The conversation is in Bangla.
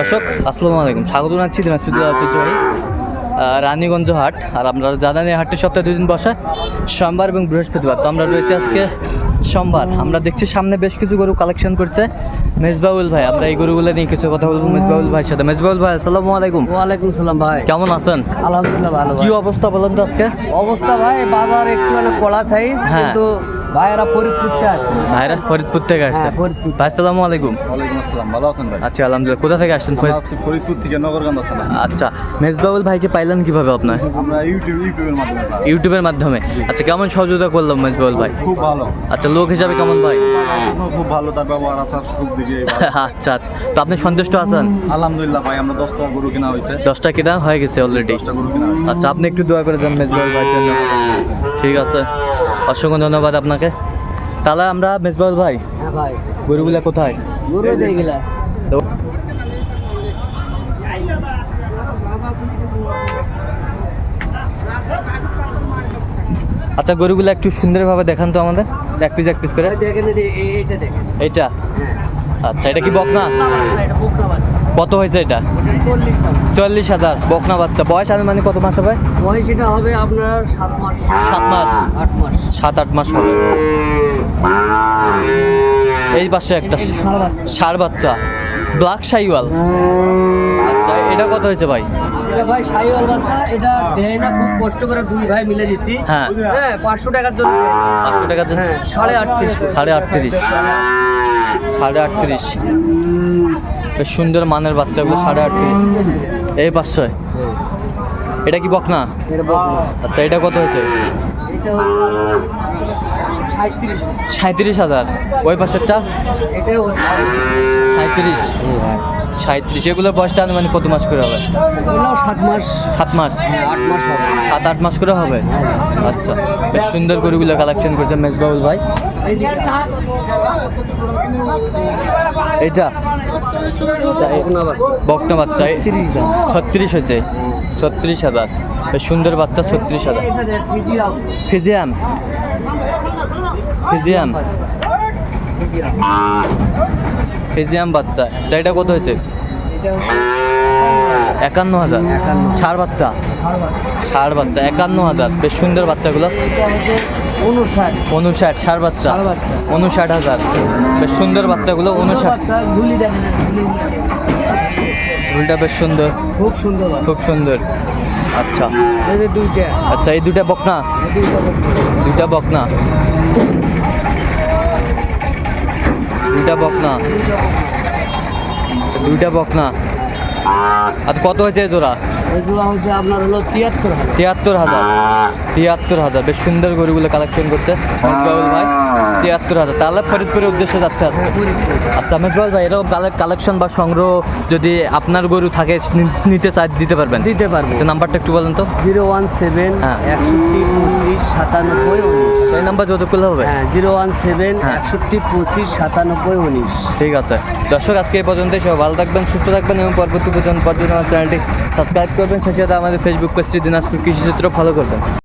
দর্শক আসসালামু আলাইকুম। স্বাগত জানাচ্ছি দিনাজপুর ঐতিহ্যবাহী রানীগঞ্জ হাট। আর আমরা জানানি এই হাটটি সপ্তাহে দুই দিন বসা সোমবার এবং বৃহস্পতিবার। তো আমরা রয়েছি আজকে সোমবার। আমরা দেখছি সামনে বেশ কিছু গরু কালেকশন করছে মেজবাউল ভাই। আমরা এই গরুগুলো নিয়ে কিছু কথা বলব মেজবাউল ভাইয়ের সাথে। মেজবাউল ভাই আসসালামু আলাইকুম। ওয়ালাইকুম সালাম ভাই। কেমন আছেন? আলহামদুলিল্লাহ ভালো কি অবস্থা বলেন তো আজকে? অবস্থা ভাই বাজার একটু মানে কলা সাইজ হ্যাঁ। ভাইয়েরা ফরিদপুরতে আছে। ভাইরা ফরিদপুর থেকে আসছে হ্যাঁ, ফরিদপুর। ভাই আসসালামু আলাইকুম। ওয়ালাইকুম আসসালাম ভালো আছেন ভাই? আচ্ছা আলহামদুলিল্লাহ। কোথা থেকে আসছেন ফরিদপুর থেকে নগরকান্দা থানা। আচ্ছা মেজবাউল ভাইকে পাইলেন কীভাবে আপনার? আমরা ইউটিউব ইউটিউবের মাধ্যমে ইউটিউবের মাধ্যমে। আচ্ছা কেমন সহযোগিতা করলাম মেজবাউল ভাই? খুব ভালো। আচ্ছা লোক হিসাবে কেমন ভাই? খুব ভালো তার ব্যবহার আচার খুব দিকে আচ্ছা আচ্ছা। তো আপনি সন্তুষ্ট আছেন? আলহামদুলিল্লাহ ভাই আমরা দশটা গরু কেনা হয়েছে। দশটা কিনা হয়ে গেছে অলরেডি দশটা গরু কেনা আচ্ছা আপনি একটু দোয়া করে দেন মেজবাউল ভাইয়ের জন্য। ঠিক আছে। অসংখ্য ধন্যবাদ আপনাকে। তাহলে আমরা মেজবাউল ভাই হ্যাঁ ভাই। গরুগুলা কোথায়? গরু তো আচ্ছা গরুগুলো একটু সুন্দরভাবে দেখান তো আমাদের এক পিস এক পিস করে। দেখেন এইটা দেখেন। এইটা? হ্যাঁ। আচ্ছা এটা কি বকনা? কত হয়েছে এটা? চল্লিশ হাজার। বকনা বাচ্চা। বয়স আমি মানে কত মাস হবে বয়স এটা হবে আপনার সাত মাস। সাত মাস। আট মাস। সাত আট মাস হবে। এই পাশে একটা ষাঁড় বাচ্চা। ব্ল্যাক শাইওয়াল। আচ্ছা এটা কত হয়েছে ভাই? এটা ভাই সাইওয়াল বাচ্চা। এটা দেয় না খুব কষ্ট করে দুই ভাই মিলে দিছি। হ্যাঁ। হ্যাঁ পাঁচশো টাকার জন্য পাঁচশো টাকা আছে? হ্যাঁ সাড়ে আটত্রিশ। সাড়ে আটত্রিশ। সাড়ে আটত্রিশ। সুন্দর মানের বাচ্চাগুলো সাড়ে আটত্রিশ এই পাঁচশো। এটা কি বক না আচ্ছা এটা কত হয়েছে? হচ্ছে সাঁত্রিশ হাজার। ওই পাশেরটা সাঁত্রিশ সাঁত্রিশ এগুলোর বয়সটা মানে কত মাস করে হবে? সাত মাস। সাত মাস? হ্যাঁ, আট মাস হবে। সাত আট মাস করে হবে? আচ্ছা বেশ সুন্দর গরুগুলো কালেকশন করছে মেজবাউল ভাই। এইটা বকনা বাচ্চা। ছত্রিশ হয়েছে? ছত্রিশ হাজার। বেশ সুন্দর বাচ্চা ছত্রিশ হাজার। এটা। ফিজিয়াম? ফিজিয়াম। ফিজিয়াম বাচ্চা। এটা কত হয়েছে? একান্ন হাজার। ষাড় বাচ্চা? ষাঁড় বাচ্চা। একান্ন হাজার। বেশ সুন্দর বাচ্চাগুলো। উনষাট। উনষাট ষাড় বাচ্চা। উনষাট হাজার। বেশ সুন্দর বাচ্চাগুলো উনষাট। বাচ্চা, ঝুলি দেখেন, ঝুলি। ফুলটা বেশ সুন্দর। খুব সুন্দর খুব সুন্দর। আচ্ছা। এই আচ্ছা এই দুটা বকনা। দুইটা বকনা। দুইটা বকনা দুইটা বকনা আচ্ছা কত হয়েছে এই জোড়া? এই জোড়া হচ্ছে আপনার হলো তিয়াত্তর হাজার। তিয়াত্তর হাজার। তিয়াত্তর হাজার। বেশ সুন্দর গরুগুলো কালেকশন করছে। ভাই। তিয়াত্তর হাজার। তাহলে ফরিদপুরের উদ্দেশ্যে যাচ্ছে। হ্যাঁ, আচ্ছা মেজবাউল ভাই এরকম কালেকশন বা সংগ্রহ যদি আপনার গরু থাকে নিতে চাই দিতে পারবেন? দিতে পারব। আচ্ছা নাম্বারটা একটু বলেন তো। জিরো ওয়ান সেভেন হ্যাঁ। একষট্টি পঁচিশ সাতানব্বই উনিশ। এই নাম্বার যত করলে হবে? হ্যাঁ জিরো ওয়ান সেভেন হ্যাঁ। একষট্টি পঁচিশ সাতানব্বই উনিশ। ঠিক আছে। দর্শক আজকে এই পর্যন্তই। সব ভালো থাকবেন সুস্থ থাকবেন এবং পরবর্তী পর্যন্ত পর্যন্ত আমার চ্যানেলটি সাবস্ক্রাইব করবেন। সেই সাথে আমাদের ফেসবুক পেজটি দিনাজপুর কৃষি চিত্র ফলো করবেন।